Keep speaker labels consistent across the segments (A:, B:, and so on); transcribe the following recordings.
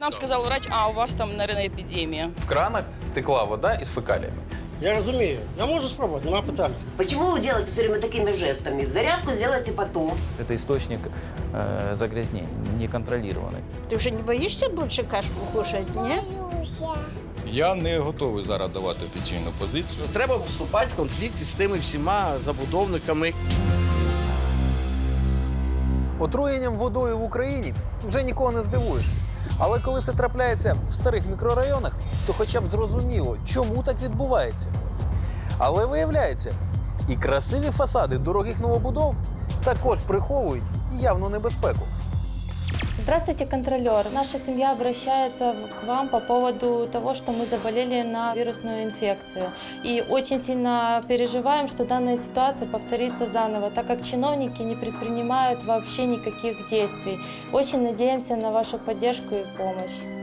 A: Нам сказал врач, а у вас там, наверное, эпидемия.
B: В кранах текла вода із фекаліями.
C: Я розумію. Я можу спробувати, нема питань.
D: Почему вы делаете все время такими жестами? Зарядку сделайте потом.
E: Это источник э, загрязнений, неконтролированный.
F: Ты уже не боишься больше кашку кушать, нет?
G: Я не готовий зараз давати офіційну позицію.
H: Треба вступати в конфлікт із тими всіма забудовниками.
B: Отруєнням водою в Україні вже нікого не здивуєш. Але коли це трапляється в старих мікрорайонах, то хоча б зрозуміло, чому так відбувається. Але виявляється, і красиві фасади дорогих новобудов також приховують явну небезпеку.
I: Здравствуйте, контролер. Наша семья обращается к вам по поводу того, что мы заболели на вирусную инфекцию. И очень сильно переживаем, что данная ситуация повторится заново, так как чиновники не предпринимают вообще никаких действий. Очень надеемся на вашу поддержку и помощь.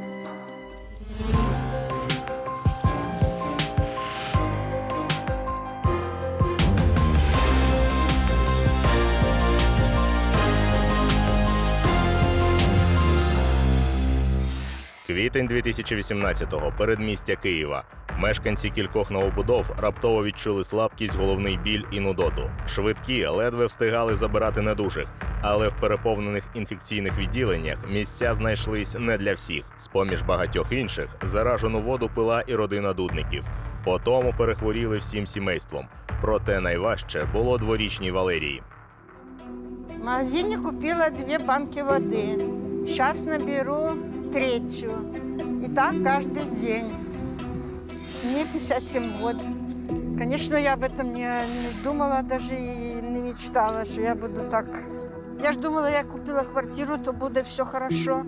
J: Квітень 2018-го, передмістя Києва. Мешканці кількох новобудов раптово відчули слабкість, головний біль і нудоту. Швидкі ледве встигали забирати недужих, але в переповнених інфекційних відділеннях місця знайшлись не для всіх. З-поміж багатьох інших заражену воду пила і родина дудників. По тому перехворіли всім сімейством. Проте найважче було дворічній Валерії.
F: В магазине купила две банки воды. Сейчас наберу третью. И так каждый день. Мне 57 год. Конечно, я об этом не, не думала, даже и не мечтала, что я буду так. Я ж думала, я купила квартиру, то буде все хорошо.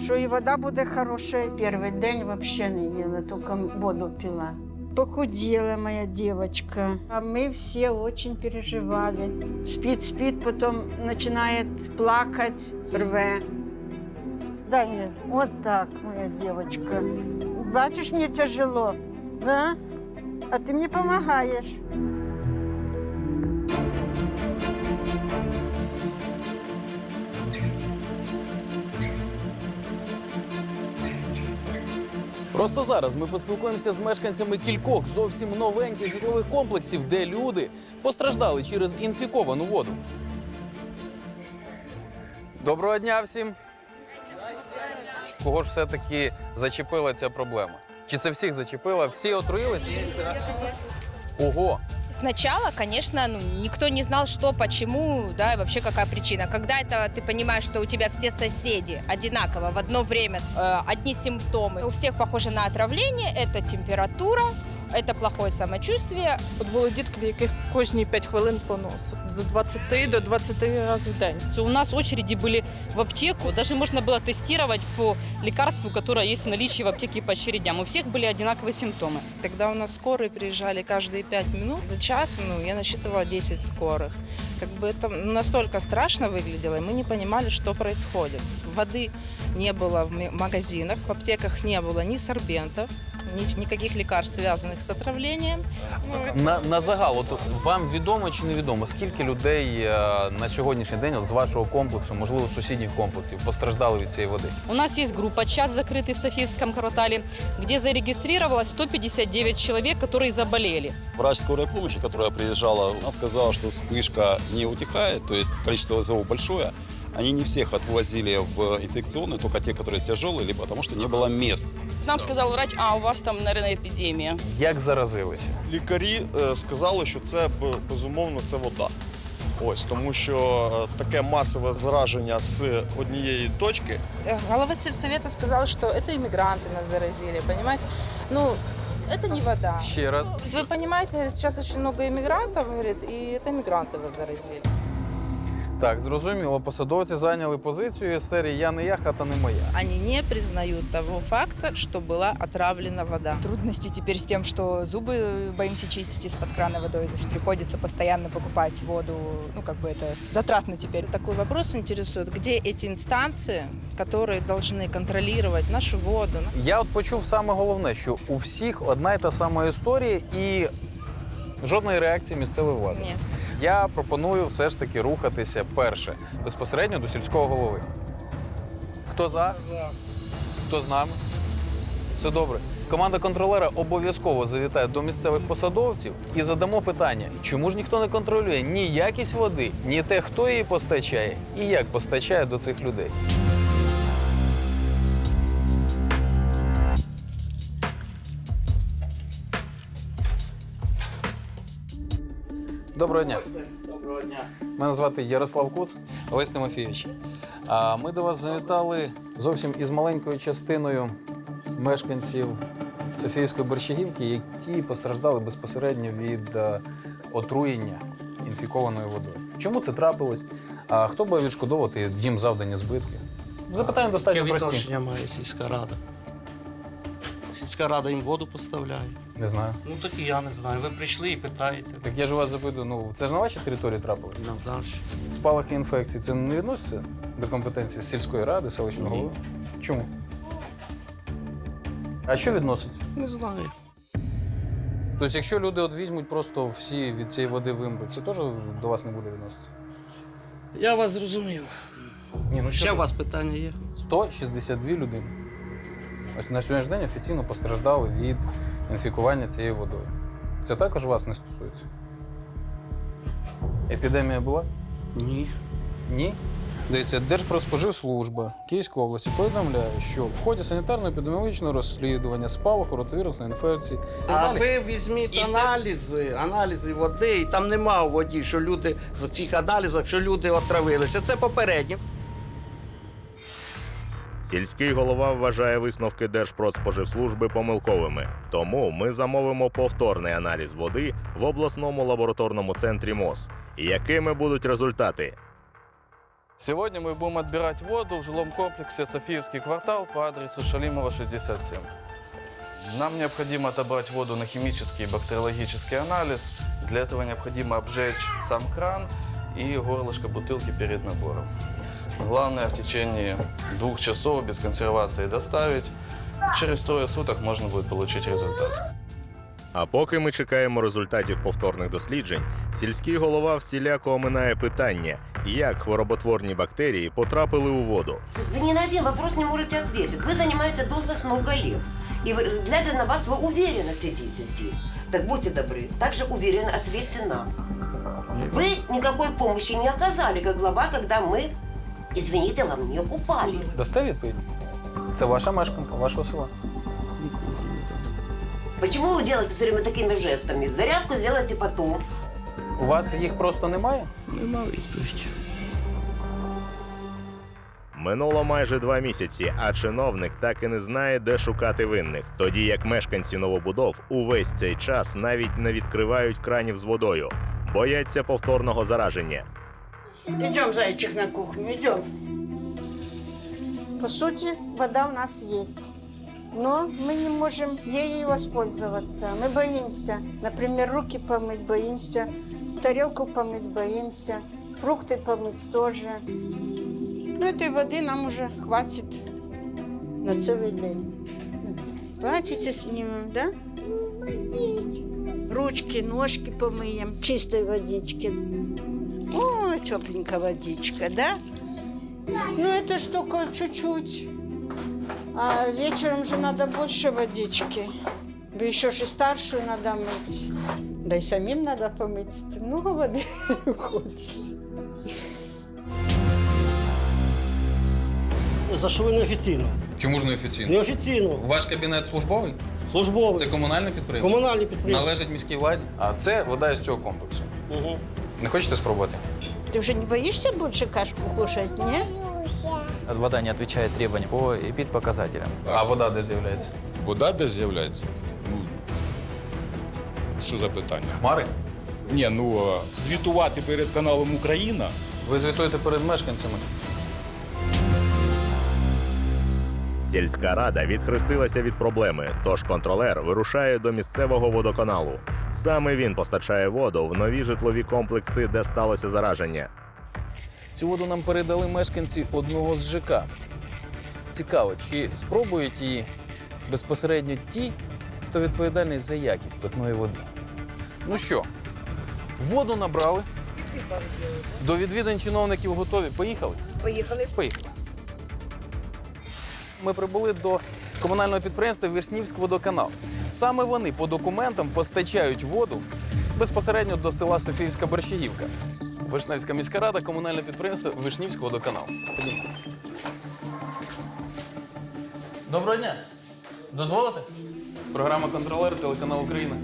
F: Що і вода буде хороша. Перший день вообще не їла, тільки воду пила. Похудела моя девочка. А мы все очень переживали. Спит, спит, потом начинает плакать, рве. Дай мне. Вот так, моя девочка. Бачишь, мне тяжело, да? А ты мне помогаешь.
B: Просто зараз ми поспілкуємося з мешканцями кількох зовсім новеньких житлових комплексів, де люди постраждали через інфіковану воду. Доброго дня всім! Кого ж все-таки зачепила ця проблема? Чи це всіх зачепила? Всі отруїлись? Ого!
K: Сначала, конечно, ну, никто не знал, что, почему, да, и вообще какая причина. Когда это ты понимаешь, что у тебя все соседи одинаково в одно время, э, одни симптомы, у всех похоже на отравление, это температура, это плохое самочувствие,
A: От були дітки, в яких кожні 5 хвилин понос. До 20 до 20 разів в день. У нас очереди были в аптеку. Даже можно было тестировать по лекарству, которое есть в наличии в аптеке по очередям. У всех были одинаковые симптомы.
K: Тогда у нас скорые приезжали каждые 5 минут. За час, ну, я насчитывала 10 скорых. Как бы это настолько страшно выглядело, и мы не понимали, что происходит. Воды не было в м- магазинах, в аптеках не было ни сорбентов, ни- никаких лекарств, связанных с отравлением.
B: На, на загал, от вам відомо чи невідомо, скільки людей е, на сьогоднішній день от з вашого комплексу, можливо, сусідніх комплексів, постраждали від цієї води?
A: У нас есть группа чат, закрытый в Софиевском квартале, где зарегистрировалось 159 человек, которые заболели.
G: Врач скорой помощи, которая приезжала, она сказала, что вспышка не утихает, то есть количество ВЗО большое. Они не всех отвозили в инфекционную, только те, которые тяжелые, либо потому что не было мест.
A: Нам сказал врач, а у вас там, наверное, эпидемия.
B: Як заразилися?
C: Лікарі е, сказали, що це б- безумовно це вода. Ось тому, що е, таке масове зараження з однієї точки
K: Э, Голова сельсовета сказала, что это иммигранты нас заразили, понимаете? Ну, это не вода.
B: Ще раз.
K: Вы понимаете, сейчас очень много иммигрантов, говорит, и это мигранты вас заразили.
B: Так, зрозуміло, посадовці зайняли позицію із серії Я не я, хата не моя.
K: Они не признают того факта, что была отравлена вода.
A: Трудности теперь с тем, что зубы боимся чистить из-под крана водой. То есть приходится постоянно покупать воду. Ну, как бы это затратно теперь.
K: Такой вопрос интересует, где эти инстанции, которые должны контролировать нашу воду?
B: Я от почув саме головне, що у всіх одна і та сама історія і жодної реакції місцевої влади.
K: Нет.
B: Я пропоную все ж таки рухатися перше безпосередньо до сільського голови. Хто за? Хто з нами? Все добре. Команда контролера обов'язково завітає до місцевих посадовців і задамо питання, чому ж ніхто не контролює ні якість води, ні те, хто її постачає і як постачає до цих людей. Доброго дня.
H: Доброго дня.
B: Мене звати Ярослав Куц, Олесь Тимофійович. Ми до вас завітали зовсім із маленькою частиною мешканців Софіївської борщагівки, які постраждали безпосередньо від е, отруєння інфікованою водою. Чому це трапилось? А хто буде відшкодовувати їм завдані збитки? Запитання достатньо прості.
H: відношення має сільська рада? Сільська рада їм воду поставляє.
B: Не знаю.
H: Ну так і я не знаю. Ви прийшли і питаєте.
B: Так я ж у вас запитую, ну це ж на вашій території трапилось?
H: Ну, далі.
B: Спалахи інфекцій це не відноситься до компетенції сільської ради, селищного голови? Чому? А що відноситься?
H: Не знаю.
B: Тобто, якщо люди от візьмуть, просто всі від цієї води вимруть, це теж до вас не буде відноситися?
H: Я вас зрозумів.
B: Ні, ну
H: Ще у вас питання є?
B: 162 людини. Ось на сьогоднішній день офіційно постраждали від інфікування цією водою. Це також вас не стосується? Епідемія була?
H: Ні.
B: Ні. Дивіться, Держпродспоживслужба Київської області повідомляє, що в ході санітарно-епідеміологічного розслідування спалаху ротовірусної інфекції
H: А
B: далі.
H: ви візьміть
B: І це-
H: аналізи, аналізи води, і там нема у воді, що люди в цих аналізах, що люди отравилися. Це попередньо.
J: Сільський голова вважає висновки Держпродспоживслужби помилковими. Тому ми замовимо повторний аналіз води в обласному лабораторному центрі МОЗ. Якими будуть результати?
E: Сегодня мы будем отбирать воду в жилом комплексе Софиевский квартал по адресу Шалимова, 67. Нам необходимо отобрать воду на химический и бактериологический анализ. Для этого необходимо обжечь сам кран и горлышко бутылки перед набором. Главное в течение двух часов без консервации доставить. Через трое суток можно будет получить результат.
J: А поки ми чекаємо результатів повторних досліджень, сільський голова всіляко оминає питання, як хвороботворні бактерії потрапили у воду.
D: Вы ни на один вопрос не можете ответить. Вы занимаетесь должность много лет. И вы, глядя на вас, вы уверенно сидите здесь. Так будьте добры, также уверенно ответьте нам. Вы никакой помощи не оказали, как глава, когда мы, извините, вам не купали.
B: Дасте відповідь? Це ваша мешканка, вашого села.
D: Почему вы делаете все время такими жестами? Зарядку сделайте потом.
B: У вас їх просто немає?
H: Нема відповіді.
J: Минуло майже два місяці, а чиновник так і не знає, де шукати винних. Тоді як мешканці новобудов увесь цей час навіть не відкривають кранів з водою, бояться повторного зараження.
F: Идем, зайчик, на кухню, идем. По сути, вода у нас есть. Но мы не можем ею воспользоваться. Мы боимся. Например, руки помыть боимся, тарелку помыть боимся, фрукты помыть тоже. Но этой воды нам уже хватит на целый день. Платьице снимем, да? Ручки, ножки помыем, чистой водички. О, тепленькая водичка, да? Ну, это ж только чуть-чуть. А вечером же надо больше водички. Да еще же и старшую надо мыть. Да и самим надо помыть. Много воды уходит.
L: За що ви неофіційно?
B: Чому ж не офіційно?
L: Неофіційно.
B: Ваш кабінет службовий?
L: Службовий.
B: Це комунальне підприємство?
L: Комунальні підприємства.
B: Належить міській владі. А це вода із цього комплексу.
L: Угу.
B: Не хочете спробувати?
F: Ты уже не боишься больше кашку кушать, нет?
E: Вода не отвечает требованиям по эпид-показателям.
B: А вода де з'являється?
G: Вода де з'являється? Ну, що за питання?
B: Хмари?
G: Ні, ну звітувати перед каналом Україна.
B: Ви звітуєте перед мешканцями.
J: Сільська рада відхрестилася від проблеми, тож контролер вирушає до місцевого водоканалу. Саме він постачає воду в нові житлові комплекси, де сталося зараження.
B: Цю воду нам передали мешканці одного з ЖК. Цікаво, чи спробують її безпосередньо ті, хто відповідальний за якість питної води. Ну що, воду набрали. До відвідань чиновників готові. Поїхали?
F: Поехали.
B: Поїхали. Ми прибули до комунального підприємства Вишнівськводоканал. Саме вони по документам постачають воду безпосередньо до села Софіївська Борщагівка. Вишневська міська рада, комунальне підприємство Вишнівськводоканал. Ходімо. Доброго дня! Дозволите? Програма контролер телеканал Україна.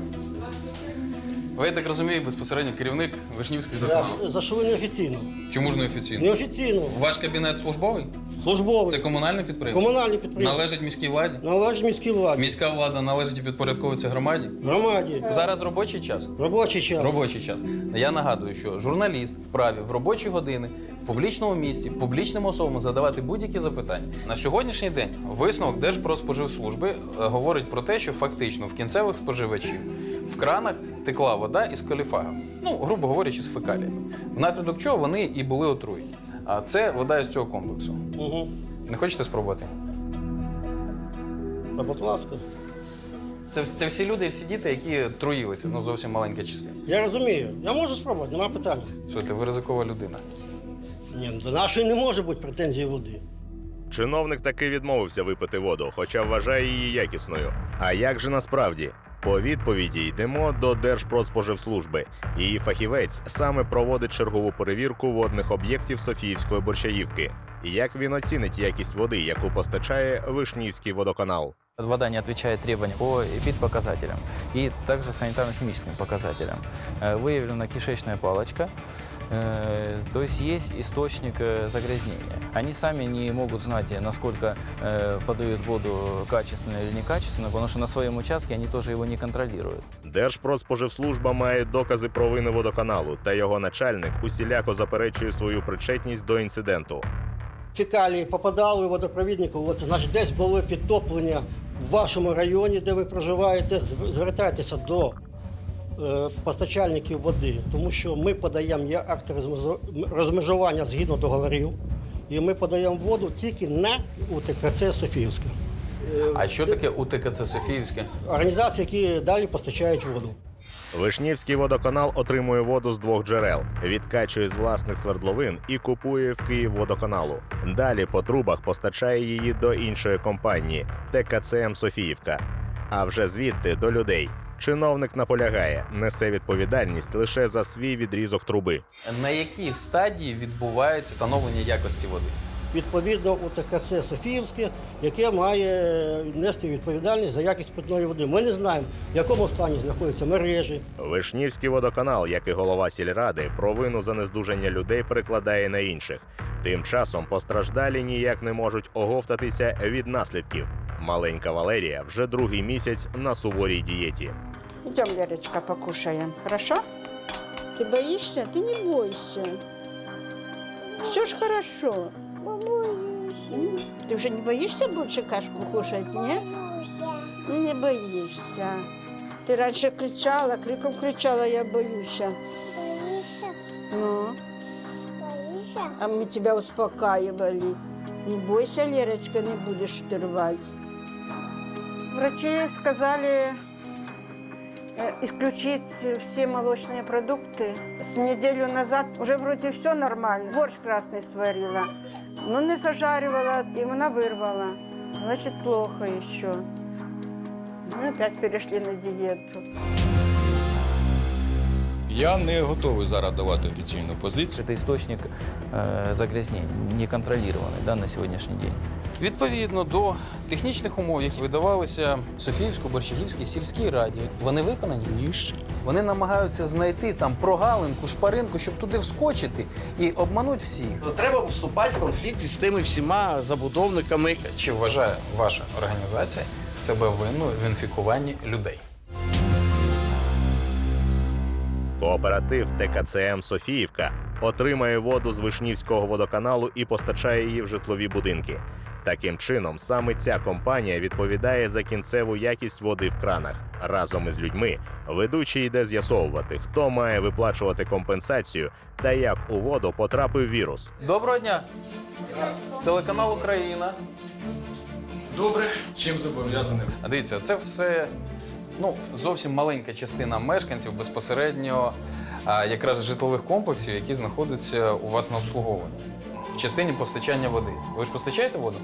B: Ви, я так розумію, безпосередньо керівник Вишнівського водоканалу.
L: За що ви неофіційно?
B: Чому ж не офіційно?
L: Неофіційно.
B: Ваш кабінет службовий?
L: Службовий.
B: Це комунальне підприємство?
L: Комунальне підприємство.
B: Належить міській владі?
L: Належить міській владі.
B: Міська влада належить і підпорядковується громаді?
L: Громаді.
B: Зараз робочий час?
L: Робочий час.
B: Робочий час. Я нагадую, що журналіст вправі в робочі години в публічному місті публічним особам задавати будь-які запитання. На сьогоднішній день висновок Держпродспоживслужби е, говорить про те, що фактично в кінцевих споживачів в кранах текла вода із коліфага. Ну, грубо говорячи, з фекаліями. Внаслідок чого вони і були отруєні. А це вода із цього комплексу.
L: Угу.
B: Не хочете спробувати?
L: Та, будь ласка.
B: Це, це всі люди і всі діти, які труїлися, ну зовсім маленька частина.
L: Я розумію. Я можу спробувати, нема питання.
B: Слухайте, ви ризикова людина.
L: Ні, до нашої не може бути претензії води.
J: Чиновник таки відмовився випити воду, хоча вважає її якісною. А як же насправді? По відповіді йдемо до Держпродспоживслужби. Її фахівець саме проводить чергову перевірку водних об'єктів Софіївської борщаївки. Як він оцінить якість води, яку постачає Вишнівський водоканал?
M: Вода не отвечает требованиям по эпид-показателям и также санитарно-химическим показателям. Э, Выявлена кишечная палочка, э, то есть есть источник э, загрязнения. Они сами не могут знать, э, насколько э, подают воду качественно или некачественно, потому что на своем участке они тоже его не контролируют.
J: Держпродспоживслужба має докази про вини водоканалу, та його начальник усіляко заперечує свою причетність до інциденту.
L: Фекалії попадали у водопровіднику, от, значить, десь було підтоплення в вашому районі, де ви проживаєте. Звертайтеся до е, постачальників води, тому що ми подаємо є акти розмежування згідно договорів, і ми подаємо воду тільки на УТКЦ Софіївська. Е,
B: А що таке УТКЦ Софіївське?
L: Організації, які далі постачають воду.
J: Вишнівський водоканал отримує воду з двох джерел, відкачує з власних свердловин і купує в Київ водоканалу. Далі по трубах постачає її до іншої компанії ТКЦМ Софіївка. А вже звідти до людей. Чиновник наполягає, несе відповідальність лише за свій відрізок труби.
B: На якій стадії відбувається встановлення якості води?
L: Відповідно, УТКЦ Софіївське, яке має нести відповідальність за якість питної води. Ми не знаємо, в якому стані знаходяться мережі,
J: Вишнівський водоканал, як і голова сільради, провину за нездужання людей перекладає на інших. Тим часом постраждалі ніяк не можуть оговтатися від наслідків. Маленька Валерія вже другий місяць на суворій дієті.
F: Идем, Лерочка, покушаем. Хорошо? Ты боишься? Ты не бойся. Все ж хорошо Боюсь. Ты уже не боишься больше кашку кушать, нет? Не боишься. Ты раньше кричала, криком кричала, я боюсь. Ну, а мы тебя успокаивали. Не бойся, Лерочка, не будешь ты рвать. Врачи сказали э, исключить все молочные продукты. С неделю назад уже вроде все нормально. Борщ красный сварила. Но не зажаривала, і вона вирвала. Значить, плохо ще. Ми опять перейшли на диету.
G: Я не готовий зараз давати офіційну позицію.
M: Это источник э, загрязнения, неконтролированный да, на сегодняшний день.
B: Відповідно до технічних умов, які видавалися Софіївсько-Борщагівській сільській раді, вони виконані? Ні. Вони намагаються знайти там прогалинку, шпаринку, щоб туди вскочити і обмануть всіх.
H: Треба вступати в конфлікт із тими всіма забудовниками.
B: Чи вважає ваша організація себе винною в інфікуванні людей?
J: Кооператив ТКЦМ Софіївка отримає воду з Вишнівського водоканалу і постачає її в житлові будинки. Таким чином, саме ця компанія відповідає за кінцеву якість води в кранах. Разом із людьми ведучий йде з'ясовувати, хто має виплачувати компенсацію та як у воду потрапив вірус.
B: Доброго дня! Телеканал Україна.
E: Добре, чим зобов'язаний?
B: А Дивіться, це все ну, зовсім маленька частина мешканців безпосередньо якраз житлових комплексів, які знаходяться у вас на обслуговуванні. В частині постачання води. Ви ж постачаєте воду?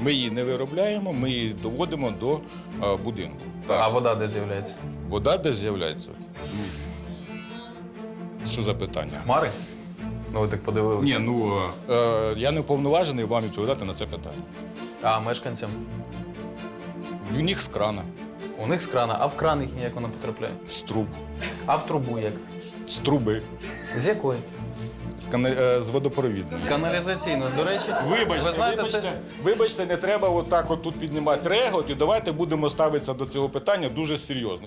N: Ми її не виробляємо, ми її доводимо до е, будинку. Так.
B: А вода де з'являється?
N: Вода де з'являється? Що за питання?
B: Хмари? Ну ви так подивилися.
N: Ні, ну е, я не уповноважений вам відповідати на це питання.
B: А мешканцям?
N: В них з крана,
B: У них з крана, а в кран їх як воно потрапляє?
N: з труб,
B: А в трубу як?
N: з труби,
B: З якої?
N: з, кане- е, з водопровідної.
B: З каналізаційної, до речі.
N: Вибачте,
B: ви знаєте,
N: вибачте,
B: це
N: вибачте, не треба отак от тут піднімати регот, і давайте будемо ставитися до цього питання дуже серйозно.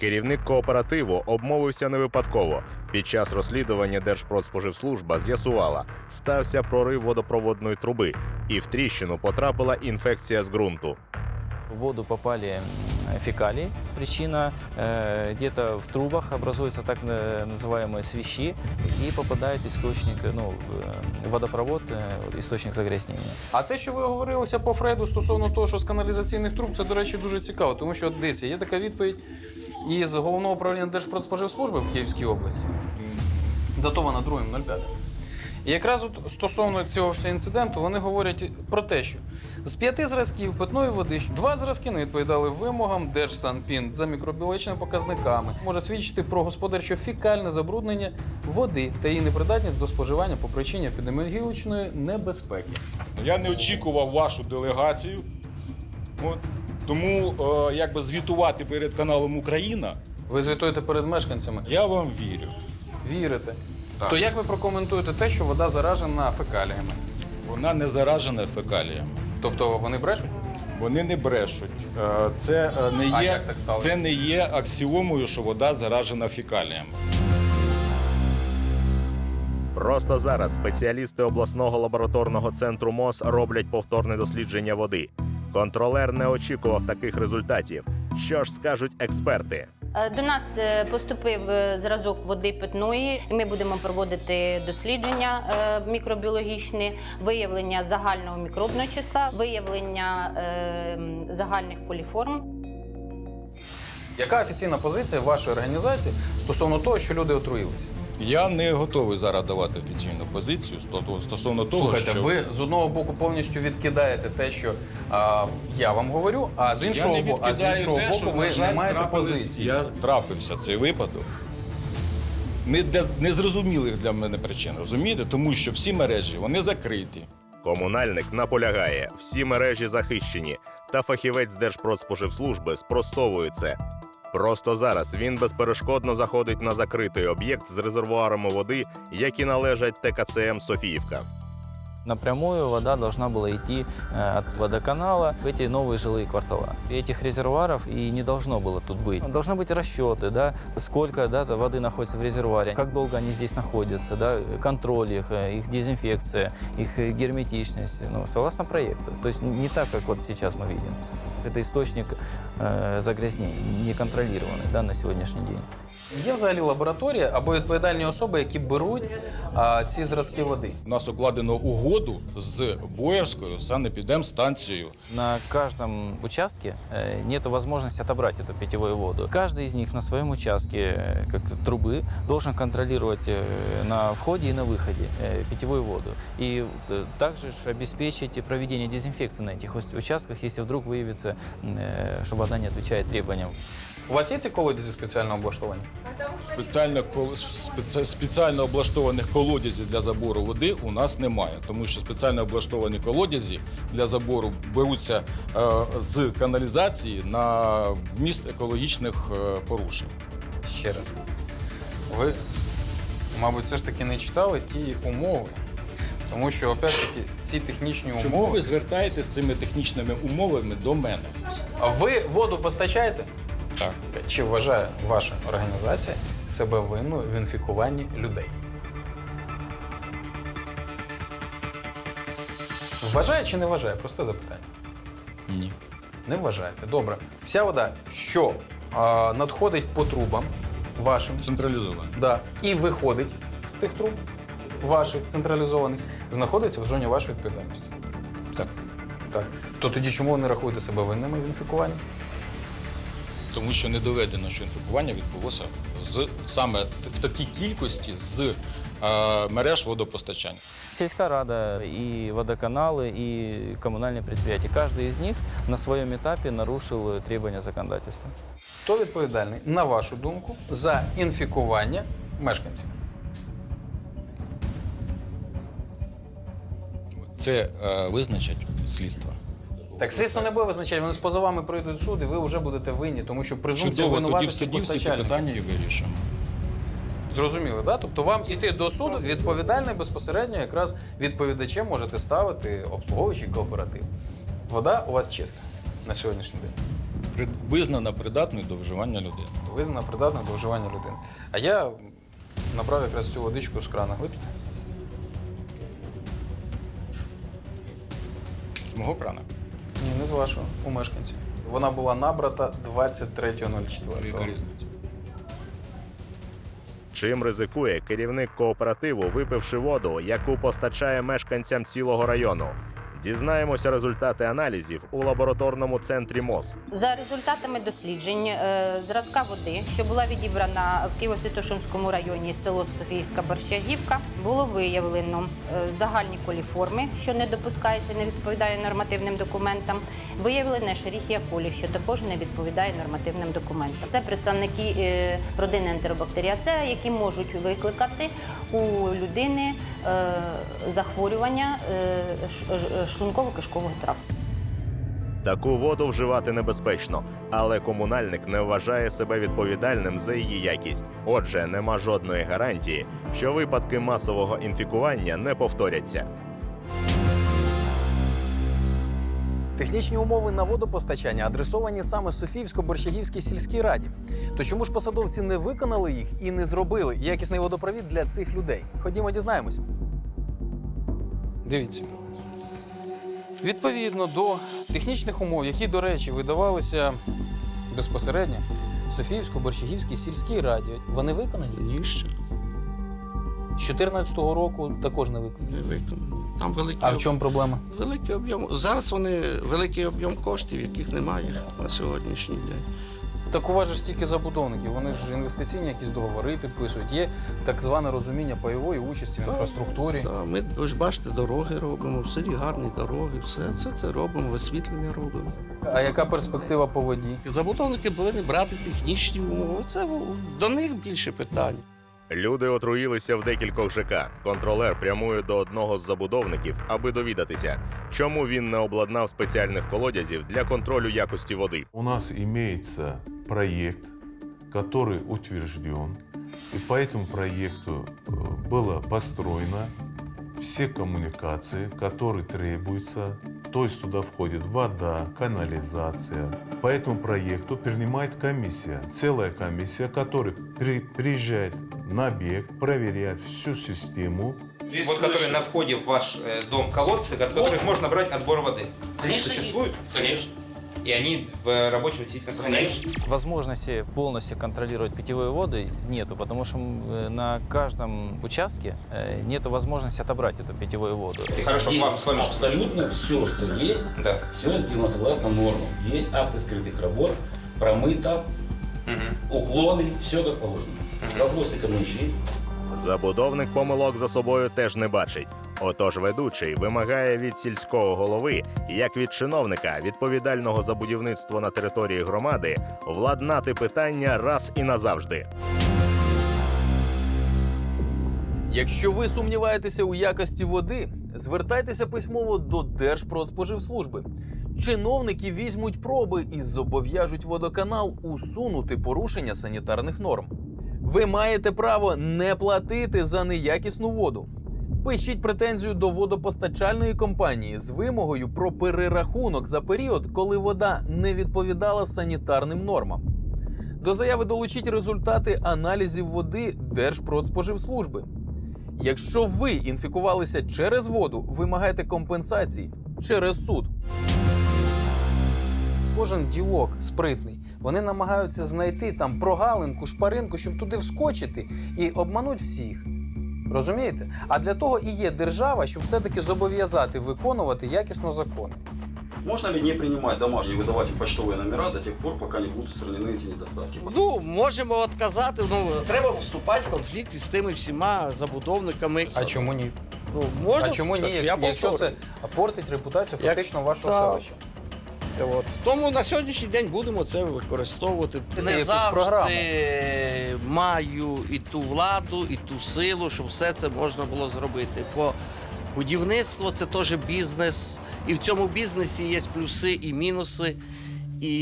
J: Керівник кооперативу обмовився не випадково. Під час розслідування Держпродспоживслужба з'ясувала, стався прорив водопроводної труби, і в тріщину потрапила інфекція з ґрунту
M: В воду попали м, фекалии. Причина э, где-то в трубах образуются так э, называемые свищи и попадает источник, э, ну, в, э, водопровод, э, источник загрязнения.
B: А те, що ви говорилися по Фреду стосовно того, що з каналізаційних труб, це, до речі, дуже цікаво, тому що от дивіться, є така відповідь із головного управління Держпродспоживслужби в Київській області, датована 2.05. І якраз от стосовно цього всього інциденту вони говорять про те, що з п'яти зразків питної води два зразки не відповідали вимогам Держсанпін за мікробіологічними показниками. Може свідчити про господарчо-фікальне забруднення води та її непридатність до споживання по причині епідеміологічної небезпеки.
N: Я не очікував вашу делегацію. От. Тому е, якби звітувати перед каналом Україна,
B: Ви звітуєте перед мешканцями.
N: я вам вірю.
B: Вірите.
N: Так.
B: То як ви прокоментуєте те, що вода заражена фекаліями?
N: Вона не заражена фекаліями.
B: Тобто вони брешуть?
N: Вони не брешуть. Е, Це е, не є,
B: як так сталося?
N: це не є аксіомою, що вода заражена фекаліями.
J: Просто зараз спеціалісти обласного лабораторного центру МОЗ роблять повторне дослідження води. Контролер не очікував таких результатів. Що ж скажуть експерти?
O: Е, До нас е, поступив е, зразок води питної. Ми будемо проводити дослідження мікробіологічні, виявлення загального мікробного числа, виявлення загальних поліформ.
B: Яка офіційна позиція вашої організації стосовно того, що люди отруїлися?
N: Я не готовий зараз давати офіційну позицію стосовно того,
B: Слухайте,
N: що
B: ви з одного боку повністю відкидаєте те, що а, я вам говорю, а з іншого, бо- а з іншого
N: те,
B: боку,
N: що,
B: ви
N: жаль,
B: не маєте
N: трапились-
B: позиції.
N: Я трапився цей випадок. Не де- Незрозумілих для мене причин, розумієте? Тому що всі мережі вони закриті.
J: Комунальник наполягає, всі мережі захищені, та фахівець Держпродспоживслужби спростовує це. Просто зараз він безперешкодно заходить на закритий об'єкт з резервуарами води, які належать ТКЦМ Софіївка.
M: Напрямую вода должна была идти э, от водоканала в эти новые жилые квартала. Этих резервуаров и не должно было тут быть. Должны быть расчеты, да, сколько да, воды находится в резервуаре, как долго они здесь находятся, да, контроль их, э, их дезинфекция, их э, герметичность, ну, согласно проекту. То есть не так, как вот сейчас мы видим. Это источник э, загрязнений, неконтролированный да, на сегодняшний день.
B: Є взагалі лабораторія або відповідальні особи, які беруть а, ці зразки води.
N: У нас укладено угоду з Боярською санепідемстанцією.
M: На каждом участке э, нет возможности отобрать эту питьевую воду. Каждый из них на своем участке э, как трубы должен контролировать э, на входе и на выходе э, питьевую воду. И вот, э, также ж обеспечить и проведение дезинфекции на этих ус- участках, если вдруг выявится, э, что вода не отвечает требованиям.
B: У вас є ці колодязі спеціально облаштовані?
N: Спеціально, спеціально облаштованих колодязів для забору води у нас немає, тому що спеціально облаштовані колодязі для забору беруться е, з каналізації на вміст екологічних е, порушень.
B: Ще раз. Ви, мабуть, все ж таки не читали ті умови. Тому що, опять-таки, ці технічні
N: Чому
B: умови.
N: ви звертаєтесь з цими технічними умовами до мене?
B: Ви воду постачаєте?
N: Так.
B: Чи вважає ваша організація себе винною в інфікуванні людей? Вважає чи не вважає? Просте запитання.
N: Ні.
B: Не вважаєте. Добре. Вся вода, що а, надходить по трубам вашим,
N: Централізовано.
B: да, і виходить з тих труб ваших централізованих, знаходиться в зоні вашої відповідальності.
N: Так.
B: Так. То тоді чому ви не рахуєте себе винними в інфікуванні?
N: Тому що не доведено, що інфікування відбулося з саме в такій кількості з е, мереж водопостачання.
M: Сельская рада, и водоканалы, и коммунальные предприятия. Каждый из них на своем этапе нарушил требования законодательства.
B: Хто відповідальний, на вашу думку, за інфікування мешканців?
N: Це е, визначать слідство.
B: Так слідство не буде визначати, вони з позовами пройдуть суд, і ви вже будете винні, тому що презумпція
N: Чудово, тоді в
B: винуватості
N: суді всі ці
B: постачальника.
N: питання і вирішимо.
B: Зрозуміли, да? Тобто вам іти до суду відповідальний безпосередньо якраз відповідачем можете ставити обслуговуючий кооператив. Вода у вас чиста на сьогоднішній день.
N: При- Визнана придатною до вживання людини.
B: Визнана придатна до вживання людини. А я набрав якраз цю водичку з крана. Вип'єте?
N: З мого крана.
B: Не з вашого, у мешканців. Вона була набрата 23.04.
N: Яка різниця?
J: Чим ризикує керівник кооперативу, випивши воду, яку постачає мешканцям цілого району? Дізнаємося результати аналізів у лабораторному центрі МОЗ.
O: За результатами досліджень е, зразка води, що була відібрана в Києво-Святошинському районі село Софіївська Борщагівка, було виявлено е, загальні коліформи, що не допускається, не відповідає нормативним документам. Виявлено Escherichia coli, що також не відповідає нормативним документам. Це представники е, родини ентеробактеріацеа, які можуть викликати у людини захворювання шлунково-кишкового тракту.
J: Таку воду вживати небезпечно, але комунальник не вважає себе відповідальним за її якість. Отже, нема жодної гарантії, що випадки масового інфікування не повторяться.
B: Технічні умови на водопостачання адресовані саме Софіївсько-Борщагівській сільській раді. То чому ж посадовці не виконали їх і не зробили якісний водопровід для цих людей? Ходімо, дізнаємось. Дивіться. Відповідно до технічних умов, які, до речі, видавалися безпосередньо Софіївсько-Борщагівській сільській раді, вони виконані?
H: Ні, ще
B: З 2014 року також не виконані.
H: не виконані. Там великий,
B: А в чому проблема?
H: великий об'єм. Зараз вони великий об'єм коштів, яких немає на сьогоднішній день.
B: Так у вас же стільки забудовників, вони ж інвестиційні якісь договори підписують. Є так зване розуміння пайової участі в інфраструктурі.
H: Так, ми ви ж бачите, дороги робимо, в селі гарні дороги, все це, це робимо, освітлення робимо.
B: А яка перспектива по воді?
H: Забудовники повинні брати технічні умови. Це до них більше питань.
J: Люди отруїлися в декількох ЖК. Контролер прямує до одного з забудовників, аби довідатися, чому він не обладнав спеціальних колодязів для контролю якості води.
P: У нас имеется проект, который утвержден, и по этому проекту э, было построено все коммуникации, которые требуются. То есть туда входит вода, канализация. По этому проекту принимает комиссия, целая комиссия, которая при- приезжает на объект, проверяет всю систему,
Q: Вот которые на входе в ваш э, дом колодцы, от которых можно брать отбор воды.
R: Конечно,
Q: Существуют?
R: есть. Конечно.
Q: И они в рабочем действительно состоянии.
M: Возможности полностью контролировать питьевые воды нету, потому что э, на каждом участке э, нету возможности отобрать эту питьевую воду.
Q: Хорошо,
R: Здесь
Q: вам с вами-
R: абсолютно все, что есть,
Q: Да.
R: все сделано согласно нормам. Есть акты скрытых работ, промыто, уклоны, все как положено. Вопросы ко мне еще есть?
J: Забудовник помилок за собою теж не бачить. Отож, ведучий вимагає від сільського голови, як від чиновника, відповідального за будівництво на території громади, владнати питання раз і назавжди.
B: Якщо ви сумніваєтеся у якості води, звертайтеся письмово до Держпродспоживслужби. Чиновники візьмуть проби і зобов'яжуть водоканал усунути порушення санітарних норм. Ви маєте право не платити за неякісну воду. Пишіть претензію до водопостачальної компанії з вимогою про перерахунок за період, коли вода не відповідала санітарним нормам. До заяви долучіть результати аналізів води Держпродспоживслужби. Якщо ви інфікувалися через воду, вимагайте компенсації через суд. Кожен ділок спритний. Вони намагаються знайти там прогалинку, шпаринку, щоб туди вскочити і обмануть всіх. Розумієте? А для того і є держава, щоб все-таки зобов'язати виконувати якісно закони.
G: Можно ли не принимать домашние, выдавать им почтовые номера до тех пор, пока не будут устранены эти недостатки?
H: Ну, можемо відказати, ну треба вступати в конфлікт із тими всіма забудовниками.
B: А чому ні?
H: Ну, можна,
B: а чому ні,
H: так,
B: якщо,
H: я
B: якщо це
H: повторюю.
B: портить репутацію
H: Як-
B: фактично вашого
H: Так.
B: селища?
H: От. Тому на сьогоднішній день будемо це використовувати. Не
B: якусь
H: завжди
B: програму.
H: маю і ту владу, і ту силу, щоб все це можна було зробити. Бо будівництво це теж бізнес, і в цьому бізнесі є плюси і мінуси. І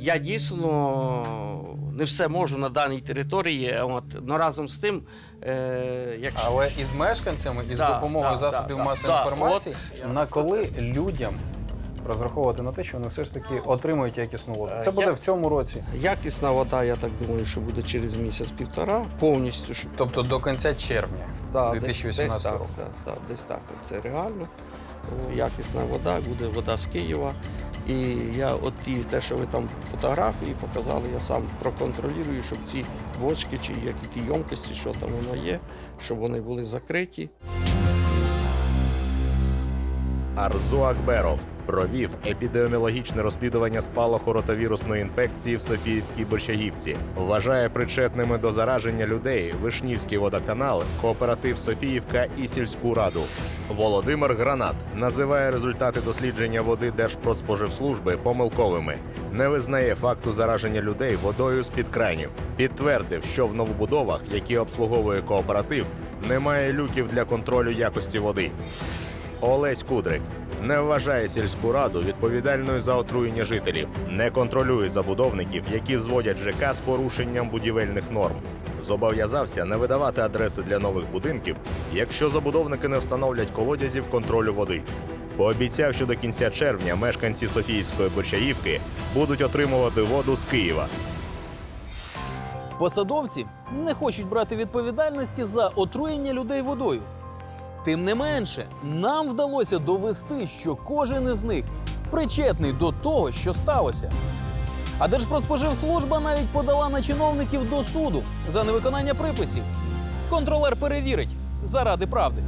H: я дійсно не все можу на даній території. От, но разом з тим, е, якщо
B: Але із мешканцями, із
H: Да,
B: допомогою
H: да,
B: засобів
H: да,
B: масової
H: да,
B: інформації, на коли людям розраховувати на те, що вони все ж таки отримують якісну воду. Це буде
H: Е, я-
B: в цьому році.
H: якісна вода, я так думаю, що буде через місяць-півтора, повністю. щоб-
B: Тобто до кінця червня
H: Да,
B: 2018
H: десь, десь
B: року.
H: Так, да, да, десь так. Це реально. О, Якісна вода, буде вода з Києва. І я от ті, те, що ви там фотографії показали, я сам проконтролюю, щоб ці бочки чи які ті ємкості, що там воно є, щоб вони були закриті.
J: Арзу Акберов провів епідеміологічне розслідування спалаху ротавірусної інфекції в Софіївській Борщагівці. Вважає причетними до зараження людей Вишнівський водоканал, кооператив Софіївка і сільську раду. Володимир Гранат називає результати дослідження води Держпродспоживслужби помилковими. Не визнає факту зараження людей водою з під кранів. Підтвердив, що в новобудовах, які обслуговує кооператив, немає люків для контролю якості води. Олесь Кудрик не вважає сільську раду відповідальною за отруєння жителів, не контролює забудовників, які зводять ЖК з порушенням будівельних норм. Зобов'язався не видавати адреси для нових будинків, якщо забудовники не встановлять колодязів контролю води. Пообіцяв, що до кінця червня мешканці Софіївської Борчаївки будуть отримувати воду з Києва.
B: Посадовці не хочуть брати відповідальності за отруєння людей водою. Тим не менше, нам вдалося довести, що кожен із них причетний до того, що сталося. А Держпродспоживслужба навіть подала на чиновників до суду за невиконання приписів. Контролер перевірить заради правди.